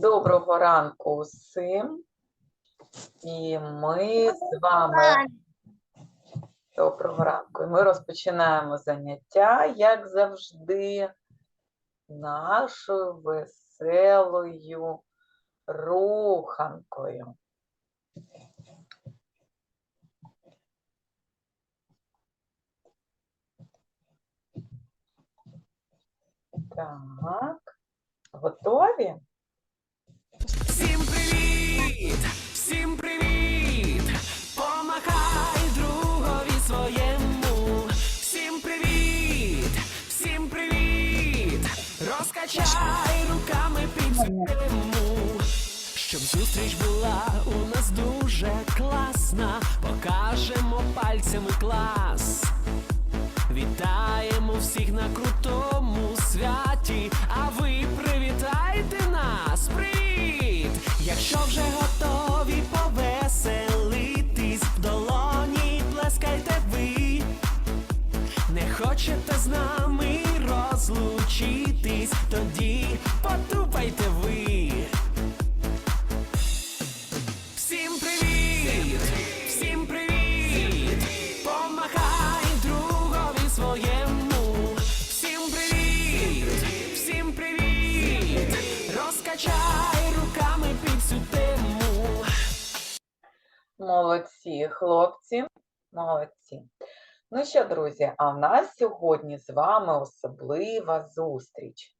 Доброго ранку усім. І ми з вами доброго ранку. І ми розпочинаємо заняття, як завжди, нашою веселою руханкою. Так, готові? Привіт! Всім привіт! Помахай другові своєму. Всім привіт! Всім привіт! Розкачай руками під систему. Щоб зустріч була у нас дуже класна. Покажемо пальцями клас. Вітаємо всіх на крутому святі, а ви привітайте нас! Привіт! Якщо вже готові повеселитись, в долоні плескайте ви. Не хочете з нами розлучитись, тоді потупайте ви. Молодці, хлопці, молодці. Ну що, друзі, а в нас сьогодні з вами особлива зустріч.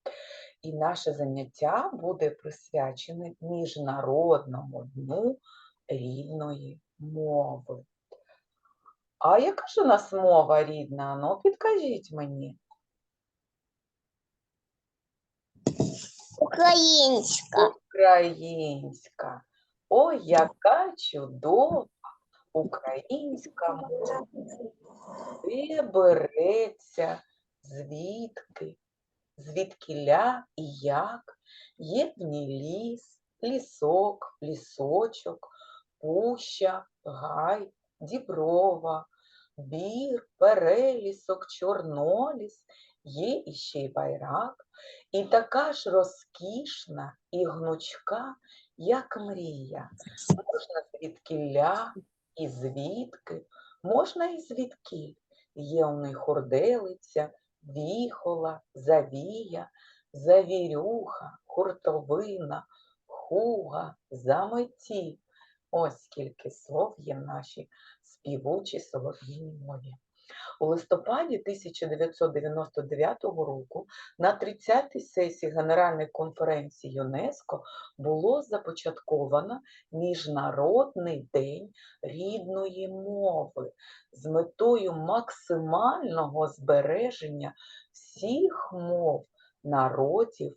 І наше заняття буде присвячене Міжнародному дню рідної мови. А яка ж у нас мова рідна? Ну, підкажіть мені. Українська. Українська. Ой, яка чудова українська мова. Де береться, звідки, звідкіля і як, є в ній ліс, лісок, лісочок, пуща, гай, діброва, бір, перелісок, чорноліс, є іще й байрак, і така ж розкішна і гнучка, як мрія. Можна звідкіля і звідки, можна і звідкіль. Є у них хурделиця, віхола, завія, завірюха, хуртовина, хуга, заметі. Ось скільки слов є в нашій співучій солов'їній мові. У листопаді 1999 року на 30-й сесії Генеральної конференції ЮНЕСКО було започатковано Міжнародний день рідної мови з метою максимального збереження всіх мов народів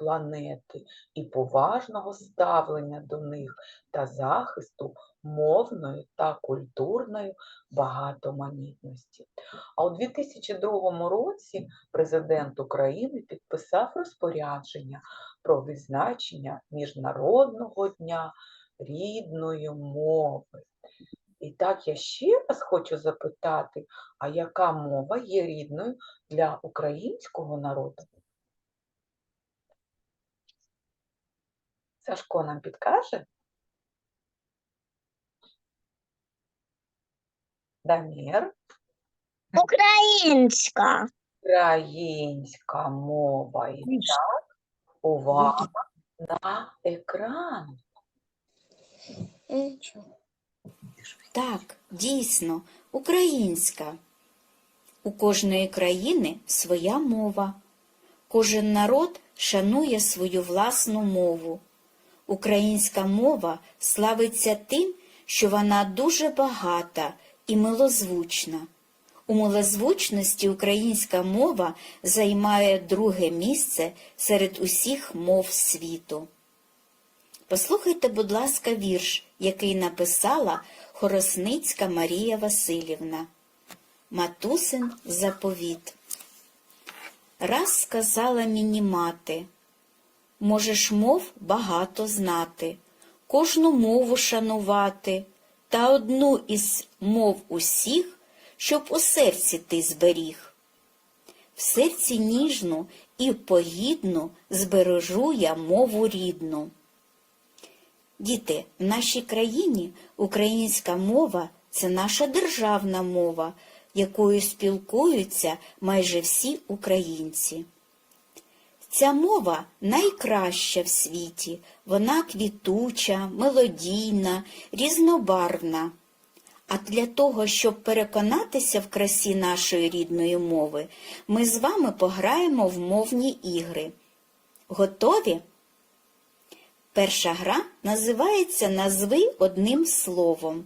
планети і поважного ставлення до них та захисту мовної та культурної багатоманітності. А у 2002 році президент України підписав розпорядження про відзначення Міжнародного дня рідної мови. І так я ще раз хочу запитати, а яка мова є рідною для українського народу? Сашко нам підкаже? Дамір, Українська. українська мова. І так, увага на екран. Так, дійсно, українська. У кожної країни своя мова. Кожен народ шанує свою власну мову. Українська мова славиться тим, що вона дуже багата і милозвучна. У милозвучності українська мова займає друге місце серед усіх мов світу. Послухайте, будь ласка, вірш, який написала Хоросницька Марія Васильівна. Матусин заповіт. Раз сказала мені мати, можеш мов багато знати, кожну мову шанувати, та одну із мов усіх, щоб у серці ти зберіг. В серці ніжну і погідну збережу я мову рідну. Діти, в нашій країні українська мова це наша державна мова, якою спілкуються майже всі українці. Ця мова найкраща в світі, вона квітуча, мелодійна, різнобарвна. А для того, щоб переконатися в красі нашої рідної мови, ми з вами пограємо в мовні ігри. Готові? Перша гра називається Назви одним словом.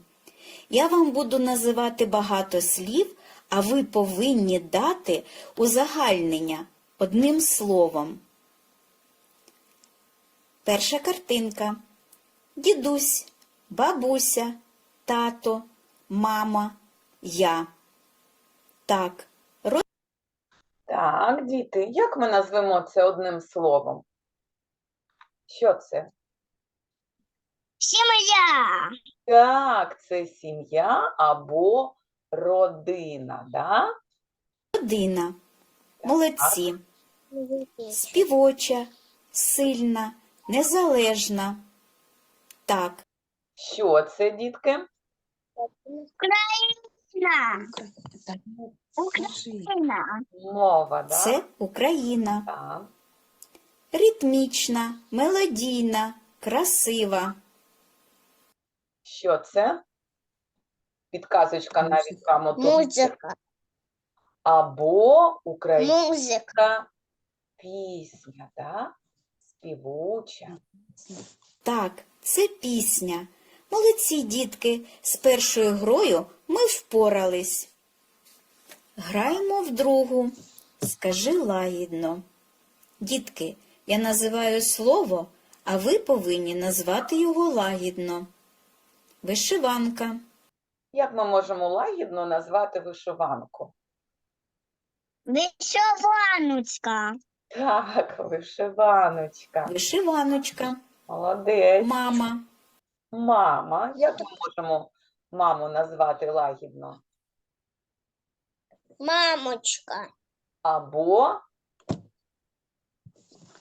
Я вам буду називати багато слів, а ви повинні дати узагальнення одним словом. Перша картинка. Дідусь, бабуся, тато, мама, я. Так, Так, діти, як ми назвемо це одним словом? Що це? Сім'я. Так, це сім'я або родина, да? родина. Молодці. Співоча, сильна, незалежна. Так, Що це, дітки? Україна. Україна. Мова, да? це Україна. Так. Ритмічна, мелодійна, красива. Що це? Підказочка навіть вам отут. Музика. Або українська пісня, да? Співуча. Так, це пісня. Молодці, дітки, з першою грою ми впорались. Граємо в другу. Скажи лагідно. Дітки, я називаю слово, а ви повинні назвати його лагідно. Вишиванка, Як ми можемо лагідно назвати вишиванку? Вишиваночка. Так, вишиваночка. вишиваночка, Молодець. мама, Мама. Як ми можемо маму назвати лагідно? Мамочка. Або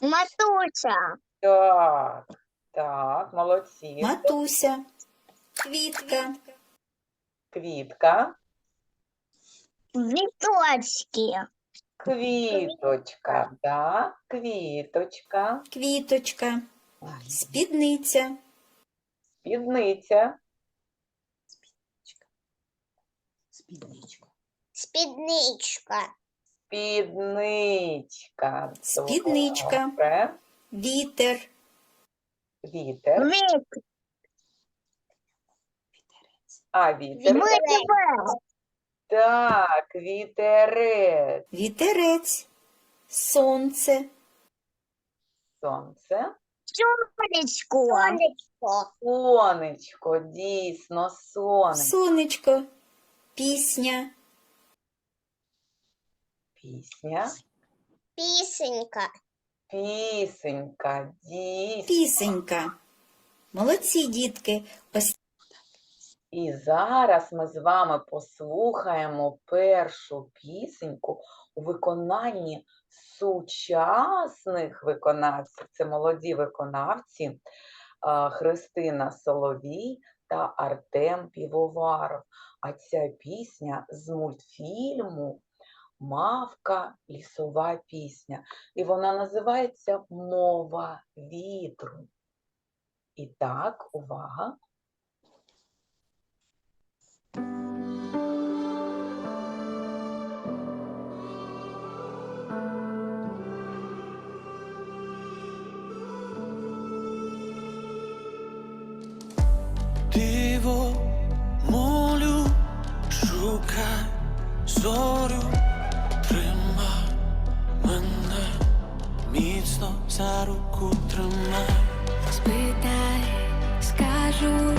Матуся. так. Так, молодці. матуся, квітка, Квітка. Віточки. Квіточка, да? Квіточка. квіточка, спідниця, Спідниця. Спідничка. Спідничка. Спідничка. Спідничка. Добре. вітер, Вітер. Вик. А, вітер. Витве. Так, вітерець. вітерець, сонце, Сонце. Сонечко. Сонечко. Сонечко, дійсно, сонечко. сонечко, пісня, Пісня. Пісенька. Пісенька, дійсно. пісенька. Молодці, дітки, ось І зараз ми з вами послухаємо першу пісеньку у виконанні сучасних виконавців. Це молоді виконавці Христина Соловій та Артем Півоваров. А ця пісня з мультфільму Мавка лісова пісня. І вона називається Мова вітру. І так, увага. Шукай зорю, трима мене, міцно за руку тримай. Спитай, скажу,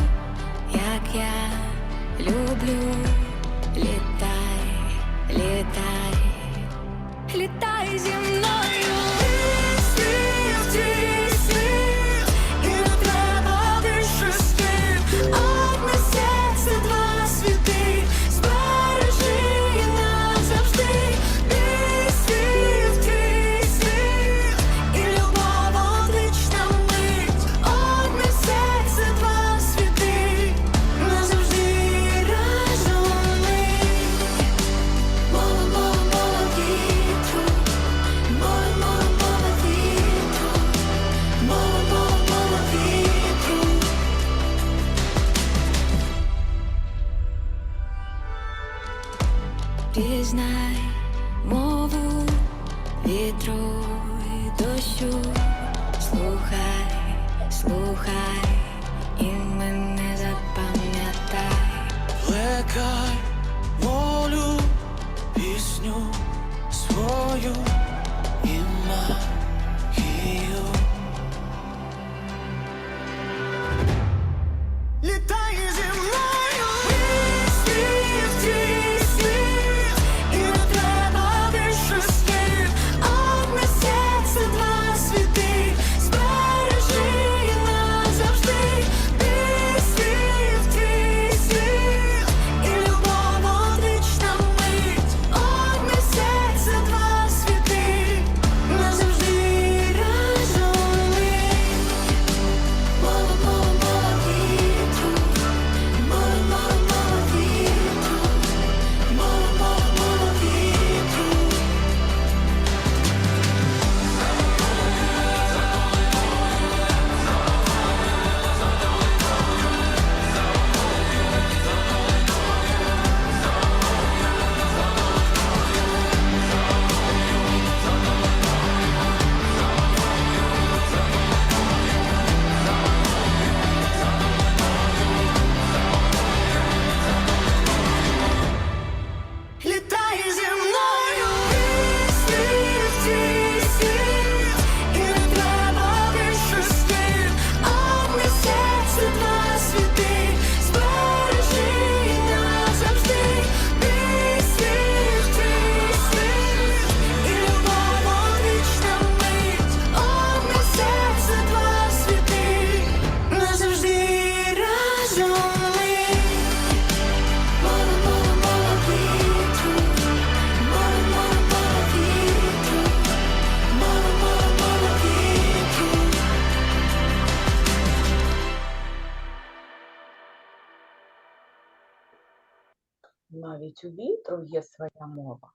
вітру є своя мова.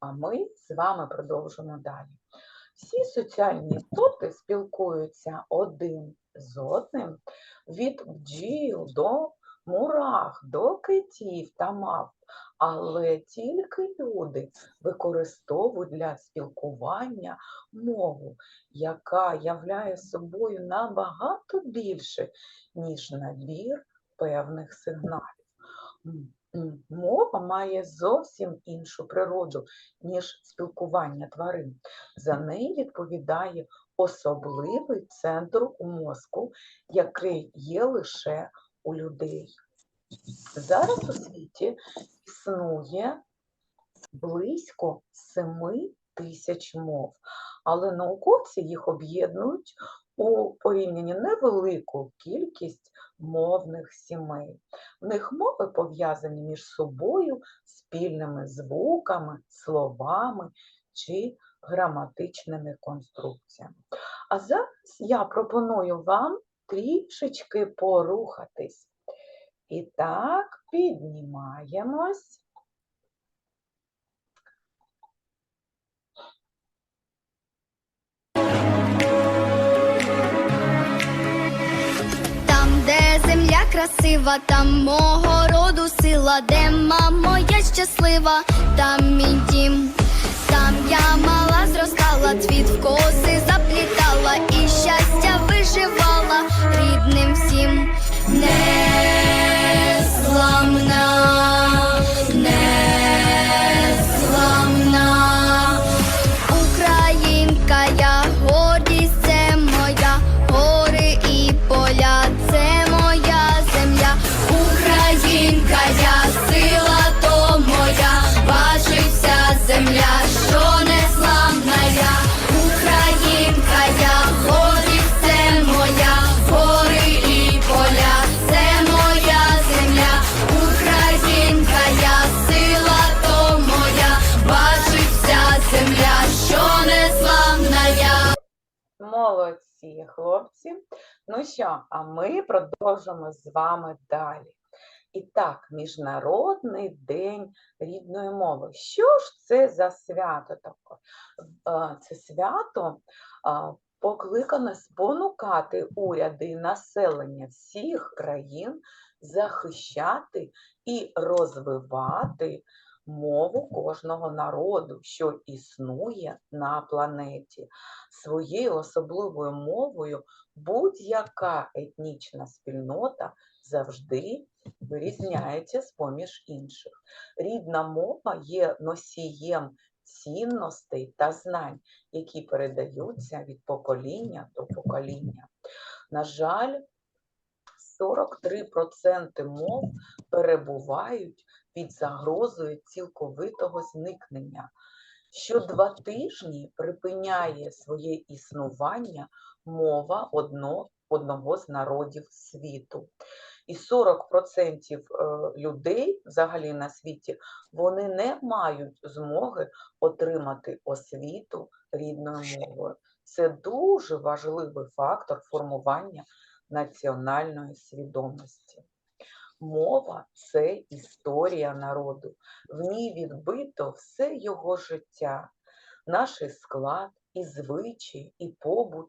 А ми з вами продовжимо далі. Всі соціальні істоти спілкуються один з одним від бджіл до мурах, до китів та мав. Але тільки люди використовують для спілкування мову, яка являє собою набагато більше, ніж набір певних сигналів. Мова має зовсім іншу природу, ніж спілкування тварин. За неї відповідає особливий центр у мозку, який є лише у людей. Зараз у світі існує близько 7 тисяч мов, але науковці їх об'єднують у порівнянні невелику кількість мовних сімей. В них мови пов'язані між собою спільними звуками, словами чи граматичними конструкціями. А зараз я пропоную вам трішечки порухатись. І так, піднімаємось. Красива, там мого роду сила, де мамо я щаслива, там мій дім. Там я мала зростала, цвіт в коси заплітала і щастя виживала рідним всім. Ну що, а ми продовжимо з вами далі. І так, Міжнародний день рідної мови. Що ж це за свято таке? Е, Це свято а, покликане спонукати уряди і населення всіх країн захищати і розвивати мову кожного народу, що існує на планеті. Своєю особливою мовою будь-яка етнічна спільнота завжди вирізняється з-поміж інших. Рідна мова є носієм цінностей та знань, які передаються від покоління до покоління. На жаль, 43% мов перебувають під загрозою цілковитого зникнення. Що два тижні припиняє своє існування мова одно, одного з народів світу. І 40% е, людей взагалі на світі вони не мають змоги отримати освіту рідною мовою. Це дуже важливий фактор формування національної свідомості. Мова це історія народу. В ній відбито все його життя, наш склад, і звичаї, і побут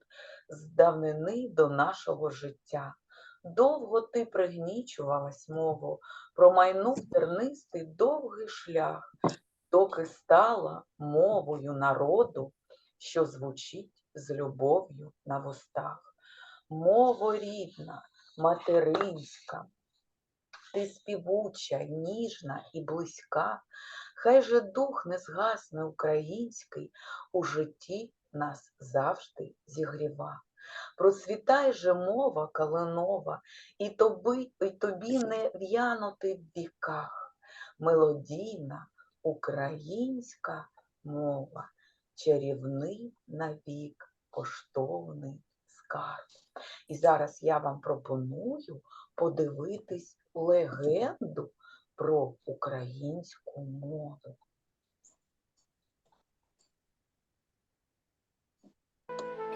з давнини до нашого життя. Довго ти пригнічувалась мову, промайнув тернистий довгий шлях, доки стала мовою народу, що звучить з любов'ю на вустах. Мово рідна, материнська, ти співуча, ніжна і близька, хай же дух не згасне український, у житті нас завжди зігріва. Процвітай же мова калинова, і тобі, і тобі не в'янути в віках. Мелодійна українська мова, чарівний навік, коштовний скарб. І зараз я вам пропоную подивитись легенду про українську мову.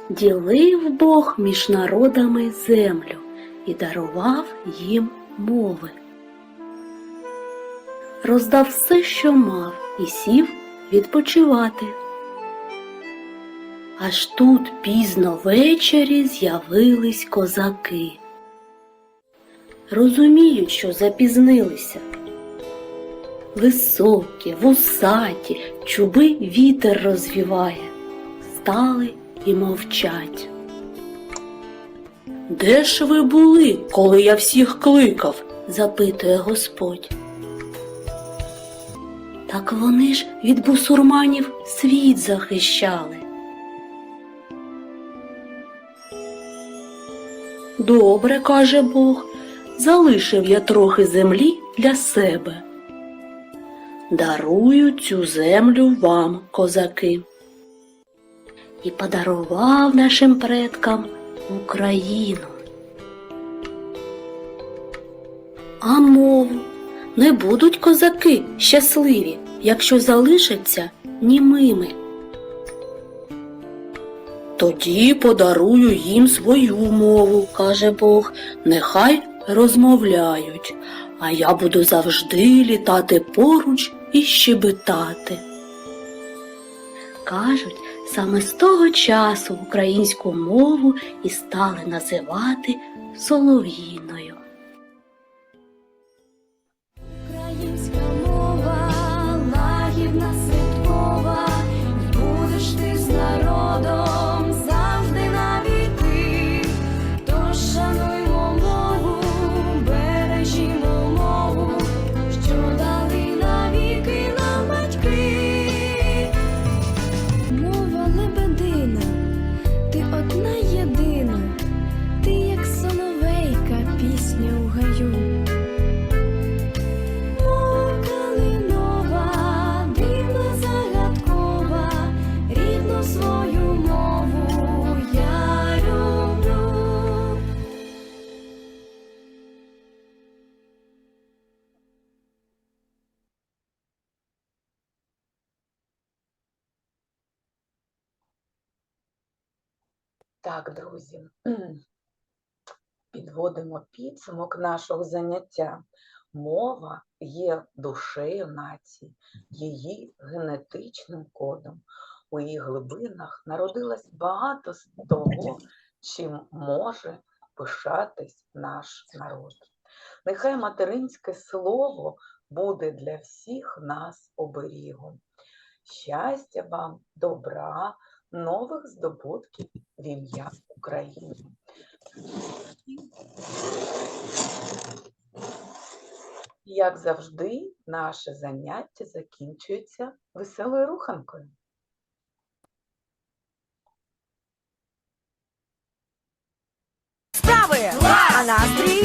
Ділив Бог між народами землю і дарував їм мови. Роздав все, що мав, і сів відпочивати. Аж тут пізно ввечері з'явились козаки. Розуміють, що запізнилися. Високі, вусаті, чуби вітер розвіває. Стали і мовчать. Де ж ви були, коли я всіх кликав? запитує Господь. Так вони ж від бусурманів світ захищали. Добре, каже Бог, залишив я трохи землі для себе. Дарую цю землю вам, козаки і подарував нашим предкам Україну. А мову не будуть козаки щасливі, якщо залишаться німими. Тоді подарую їм свою мову, каже Бог, нехай розмовляють, а я буду завжди літати поруч і щебетати. Кажуть, саме з того часу українську мову і стали називати солов'їною. Так, друзі, підводимо підсумок нашого заняття. Мова є душею нації, її генетичним кодом. У її глибинах народилось багато з того, чим може пишатись наш народ. Нехай материнське слово буде для всіх нас оберігом. Щастя вам, добра, нових здобутків в ім'я України. Як завжди, наше заняття закінчується веселою руханкою. Справи, а настрій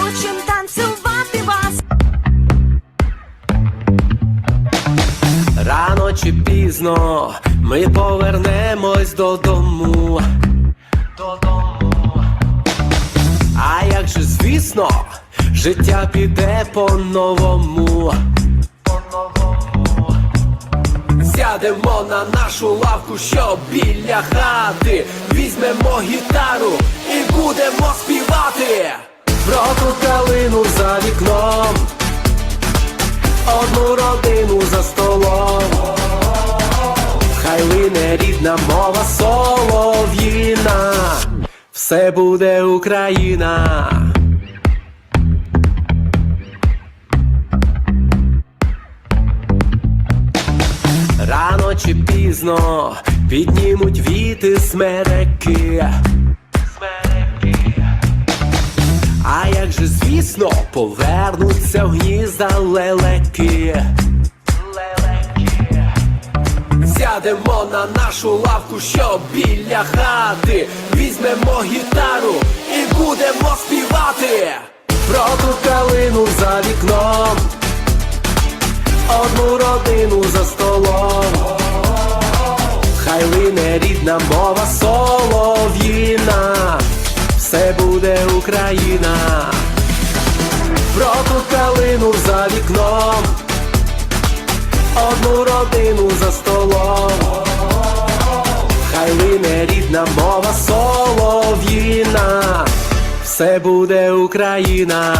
научим танцювати вас. Рано чи пізно ми повернемось додому. Додому. А як же, звісно, життя піде по-новому. Сядемо на нашу лавку, що біля хати. Візьмемо гітару і будемо співати. Про ту калину за вікном одну родину за столом. Хай лине рідна мова солов'їна, все буде Україна. Рано чи пізно піднімуть віти смереки. А як же, звісно, повернуться в гнізда. Лелеки. Сядемо на нашу лавку, що біля хати. Візьмемо гітару і будемо співати. Про ту калину за вікном. Одну родину за столом. Хай лине рідна мова солов'їна все буде Україна. Про ту калину за вікном, одну родину за столом. Хай лине рідна мова солов'їна, все буде Україна.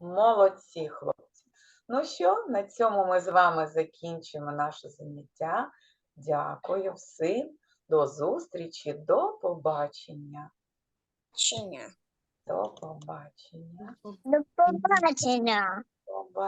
Молодці, хлопці. Ну що, на цьому ми з вами закінчимо наше заняття. Дякую всім. До зустрічі, до побачення. До побачення. До побачення. ரொம்ப